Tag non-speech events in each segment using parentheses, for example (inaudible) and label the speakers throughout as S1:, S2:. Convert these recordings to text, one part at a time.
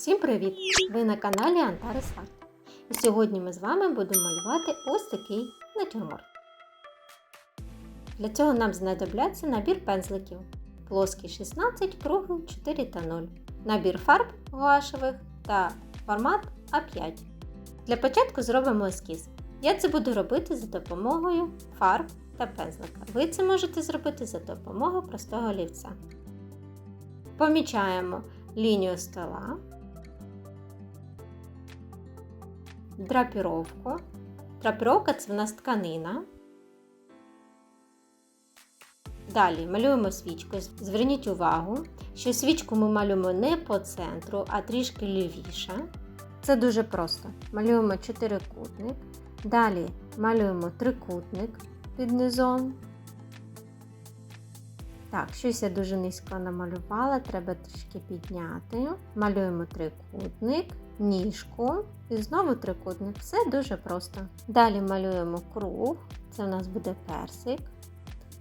S1: Всім привіт! Ви на каналі Антарес Арт. І сьогодні ми з вами будемо малювати ось такий натюрморт. Для цього нам знадобляться набір пензликів. Плоский 16, круглий 4 та 0. Набір фарб гуашевих та формат А5. Для початку зробимо ескіз. Я це буду робити за допомогою фарб та пензлика. Ви це можете зробити за допомогою простого олівця. Помічаємо лінію стола, драпіровку. Драпіровка це в нас тканина. Далі малюємо свічку. Зверніть увагу, що свічку ми малюємо не по центру, а трішки лівіше. Це дуже просто. Малюємо чотирикутник. Далі малюємо трикутник під низом. Так, щось я дуже низько намалювала, треба трішки підняти. Малюємо трикутник, ніжку і знову трикутник. Все дуже просто. Далі малюємо круг, це у нас буде персик.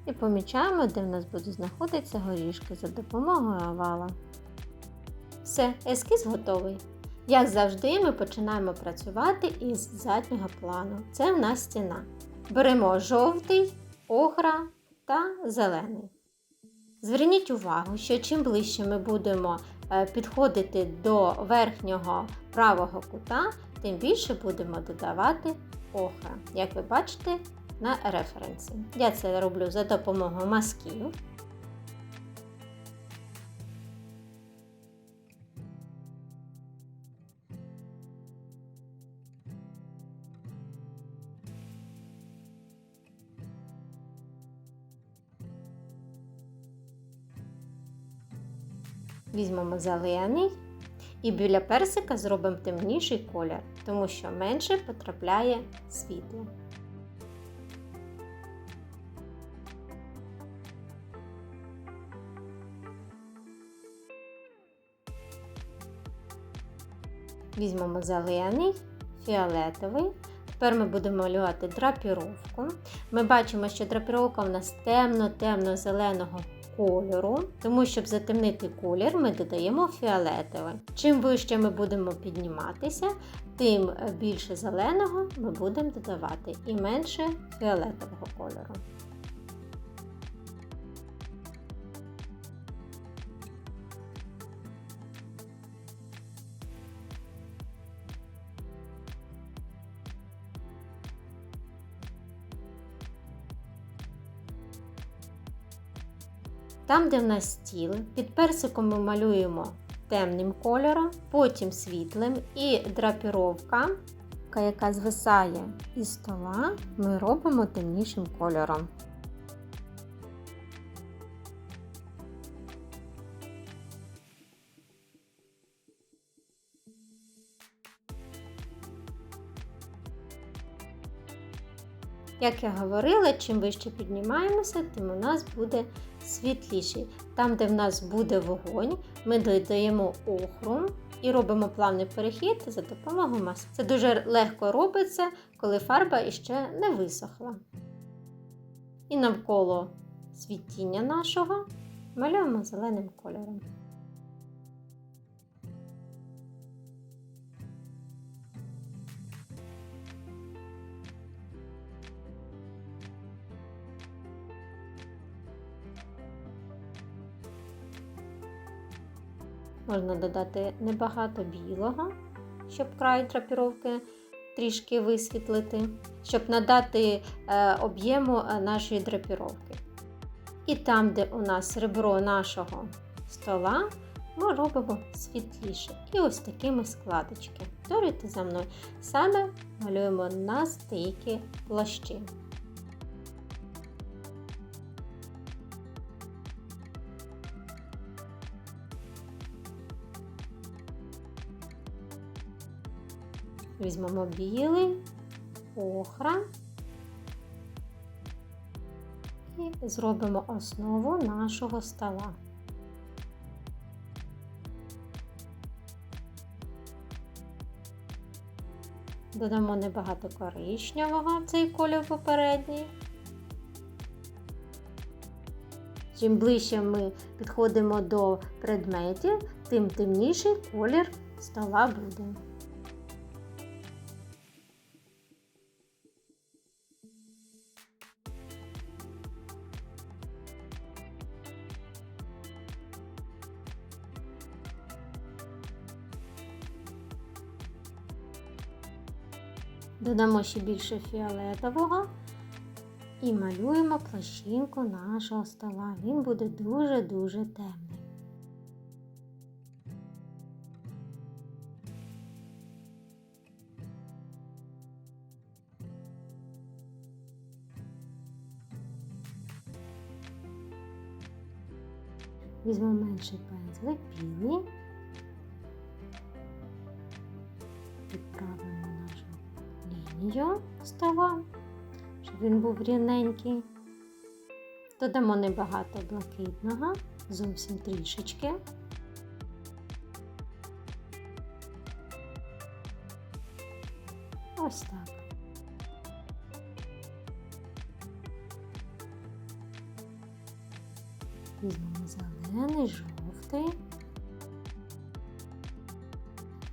S1: І помічаємо, де в нас будуть знаходитися горішки за допомогою овала. Все, ескіз готовий. Як завжди, ми починаємо працювати із заднього плану. Це в нас стіна. Беремо жовтий, охра та зелений. Зверніть увагу, що чим ближче ми будемо підходити до верхнього правого кута, тим більше будемо додавати охра, як ви бачите на референсі. Я це роблю за допомогою мазків. Візьмемо зелений і біля персика зробимо темніший колір, тому що менше потрапляє світло. Візьмемо зелений, фіолетовий. Тепер ми будемо малювати драпіровку. Ми бачимо, що драпіровка у нас темно-темно-зеленого кольору, тому щоб затемнити колір, ми додаємо фіолетовий. Чим вище ми будемо підніматися, тим більше зеленого ми будемо додавати і менше фіолетового кольору. Там, де в нас стіл, під персиком ми малюємо темним кольором, потім світлим і драпіровка, яка звисає із стола, ми робимо темнішим кольором. Як я говорила, чим вище піднімаємося, тим у нас буде світліший. Там, де в нас буде вогонь, ми додаємо охру і робимо плавний перехід за допомогою маски. Це дуже легко робиться, коли фарба іще не висохла. І навколо світіння нашого малюємо зеленим кольором. Можна додати небагато білого, щоб край драпіровки трішки висвітлити, щоб надати е, об'єму нашої драпіровки. І там, де у нас ребро нашого стола, ми робимо світліше. І ось такими складочки. Повторюйте за мною. Саме малюємо на стійки площин. Візьмемо білий, охра і зробимо основу нашого стола. Додамо небагато коричневого в цей колір попередній. Чим ближче ми підходимо до предметів, тим темніший колір стола буде. Додамо ще більше фіолетового і малюємо площинку нашого стола. Він буде дуже-дуже темний. Візьмемо менший пензлик, білий, лінію стола, щоб він був рівненький. Додамо небагато блакитного, зовсім трішечки. Ось так. Візьмемо зелений, жовтий.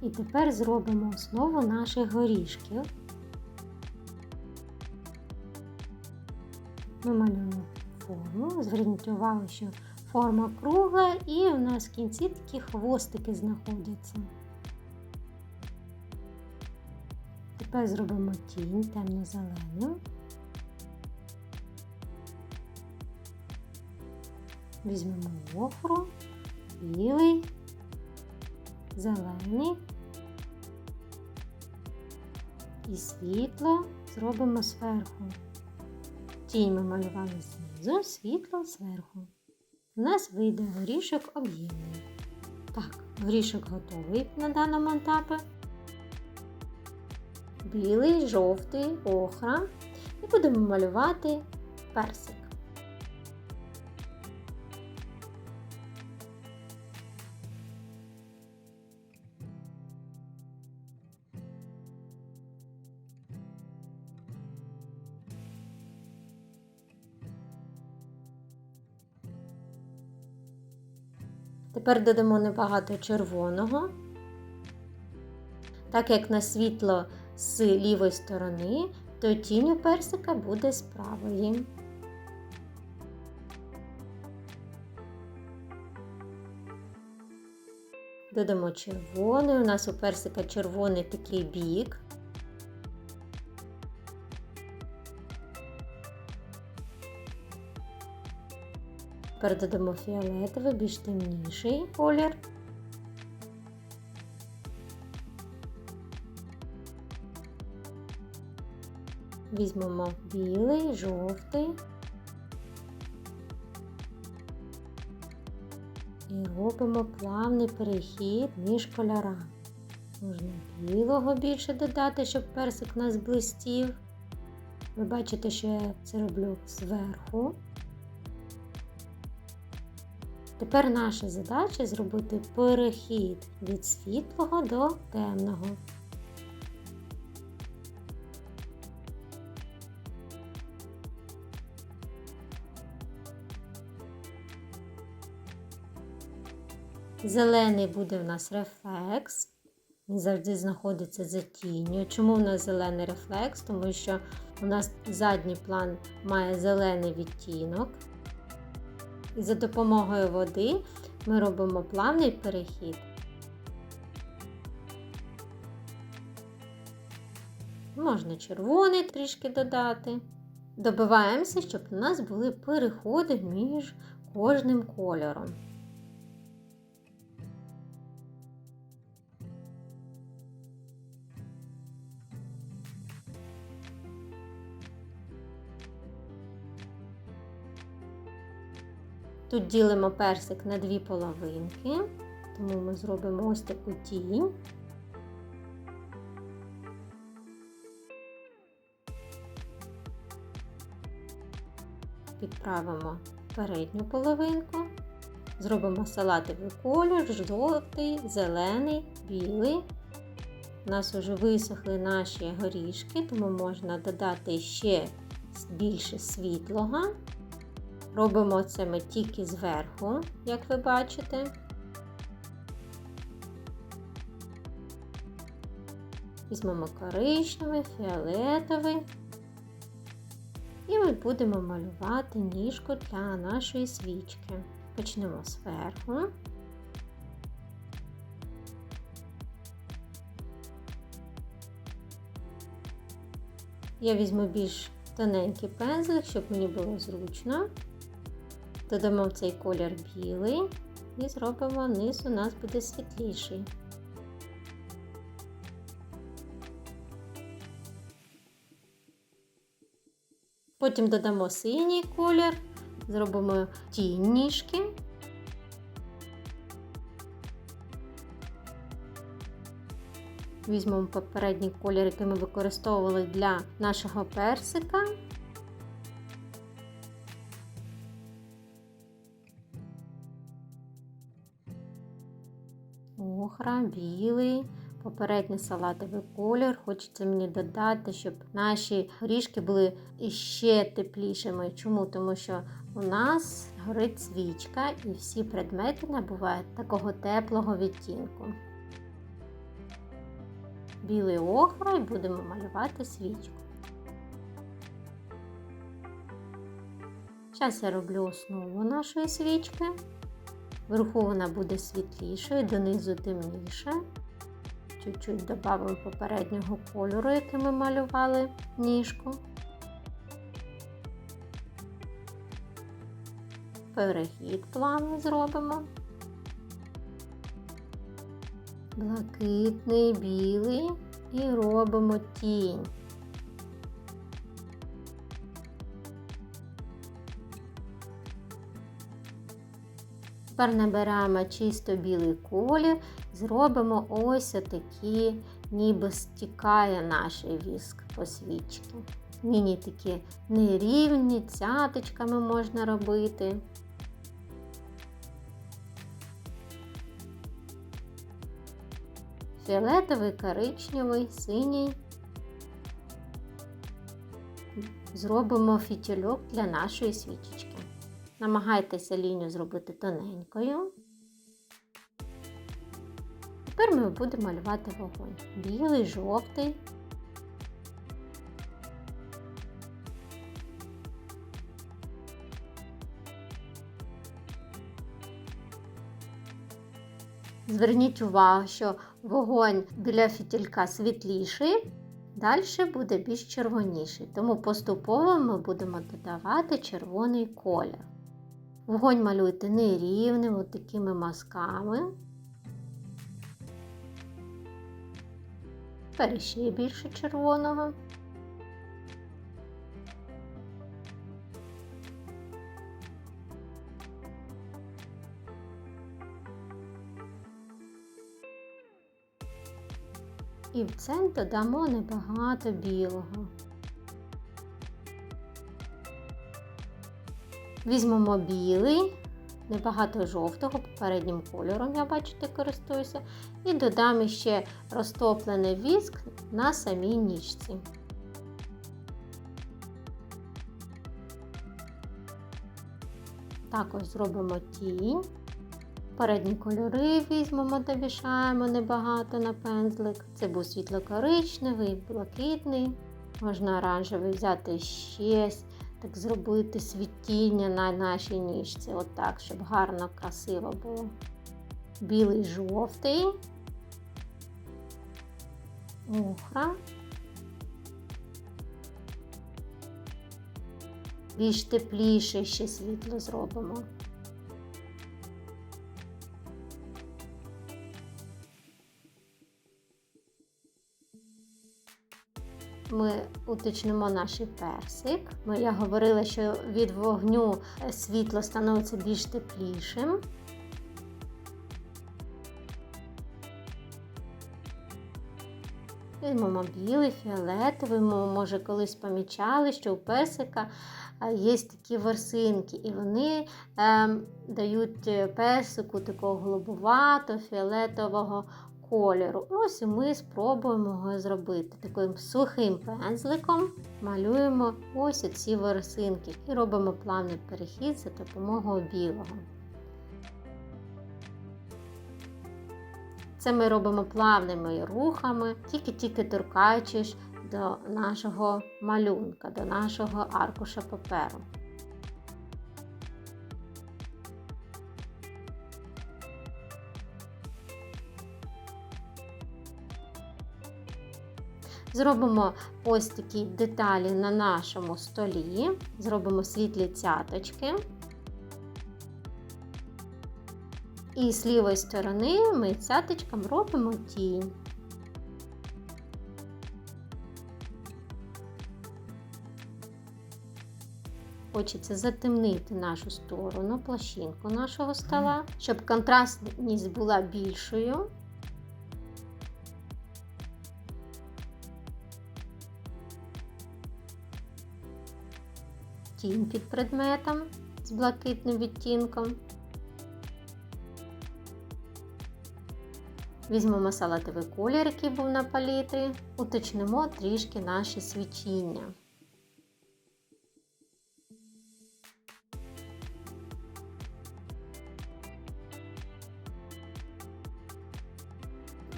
S1: І тепер зробимо основу наших горішків. Ми малюємо форму. Зверніть увагу, що форма кругла і у нас в кінці такі хвостики знаходяться. Тепер зробимо тінь темно-зеленим. Візьмемо охру, білий, зелений і світло зробимо зверху. Тінь ми малювали знизу, світло зверху. У нас вийде горішок об'ємний. Так, горішок готовий на даному етапі. Білий, жовтий, охра. І будемо малювати персик. Тепер додамо небагато червоного, так як на світло з лівої сторони, то тінь у персика буде з правої. Додамо червоний, у нас у персика червоний такий бік. Тепер додамо фіолетовий, більш темніший колір. Візьмемо білий, жовтий і робимо плавний перехід між кольорами. Можна білого більше додати, щоб персик у нас блистів. Ви бачите, що я це роблю зверху. Тепер наша задача зробити перехід від світлого до темного. Зелений буде в нас рефлекс. Він завжди знаходиться за тінню. Чому в нас зелений рефлекс? Тому що у нас задній план має зелений відтінок. І за допомогою води ми робимо плавний перехід. Можна червоний трішки додати. Добиваємося, щоб у нас були переходи між кожним кольором. Тут ділимо персик на дві половинки, тому ми зробимо ось таку тінь. Підправимо передню половинку, зробимо салатовий колір, жовтий, зелений, білий. У нас вже висохли наші горішки, тому можна додати ще більше світлого. Робимо це ми тільки зверху, як ви бачите. Візьмемо коричневий, фіолетовий. І ми будемо малювати ніжку для нашої свічки. Почнемо зверху. Я візьму більш тоненький пензлик, щоб мені було зручно. Додамо в цей колір білий і зробимо низ у нас буде світліший. Потім додамо синій колір, зробимо тінь ніжки. Візьмемо попередній колір, який ми використовували для нашого персика. Охра, білий, попередній салатовий колір. Хочеться мені додати, щоб наші горішки були іще теплішими. Чому? Тому що у нас горить свічка і всі предмети набувають такого теплого відтінку білий охра і будемо малювати свічку. Зараз я роблю основу нашої свічки. Вверху вона буде світлішою, донизу темніше. Чуть-чуть додамо попереднього кольору, який ми малювали ніжку. Перехід плавно зробимо. блакитний, білий і робимо тінь. Тепер набираємо чисто білий колір, зробимо ось такі, ніби стікає наш віск по свічці. Міні такі нерівні, цяточками можна робити. фіолетовий, коричневий, синій. Зробимо фітільок для нашої свічечки. Намагайтеся лінію зробити тоненькою. Тепер ми будемо малювати вогонь. Білий, жовтий. Зверніть увагу, що вогонь біля фітілька світліший, далі буде більш червоніший, тому поступово ми будемо додавати червоний колір. Вогонь малюйте нерівним, от такими мазками. Тепер ще більше червоного. і в центр додамо небагато білого. Візьмемо білий, небагато жовтого, попереднім кольором, я бачите, користуюся, і додам ще розтоплений віск на самій ніжці. Також зробимо тінь. Передні кольори візьмемо та небагато на пензлик. Це був світло-коричневий, блакитний. Можна оранжевий взяти ще, так зробити світіння на нашій ніжці. Отак, щоб гарно, красиво було. Білий жовтий, охра. Більш тепліше ще світло зробимо. Ми уточнимо наш персик. Я говорила, що від вогню е, світло становиться більш теплішим. Візьмемо білий, фіолетовий, ми, може, колись помічали, що у персика е, є такі ворсинки, і вони е, дають персику такого голубувато, фіолетового кольору. Ось ми спробуємо його зробити. Таким сухим пензликом малюємо ось ці ворсинки і робимо плавний перехід за допомогою білого. Це ми робимо плавними рухами, тільки-тільки торкаючись до нашого малюнка, до нашого аркуша паперу. Зробимо ось такі деталі на нашому столі, зробимо світлі цяточки. І з лівої сторони ми цяточком робимо тінь. Хочеться затемнити нашу сторону, площинку нашого стола, щоб контрастність була більшою. Тінь під предметом з блакитним відтінком. Візьмемо салатовий колір, який був на палітрі, уточнимо трішки наші свічіння.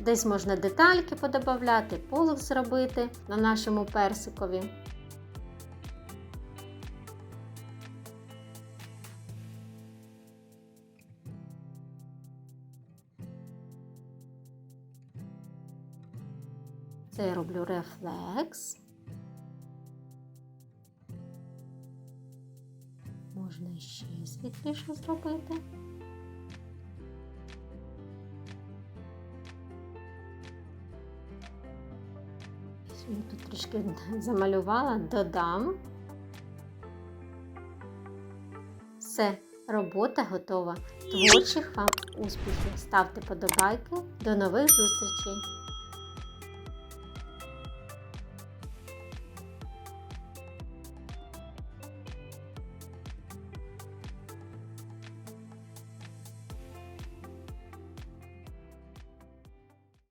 S1: Десь можна детальки подобавляти, полик зробити на нашому персикові. Роблю рефлекс. Можна ще світліше зробити. Я тут трішки (laughs) замалювала, додам. Все, робота готова. Творчих вам успіхів! Ставте подобайки. До нових зустрічей!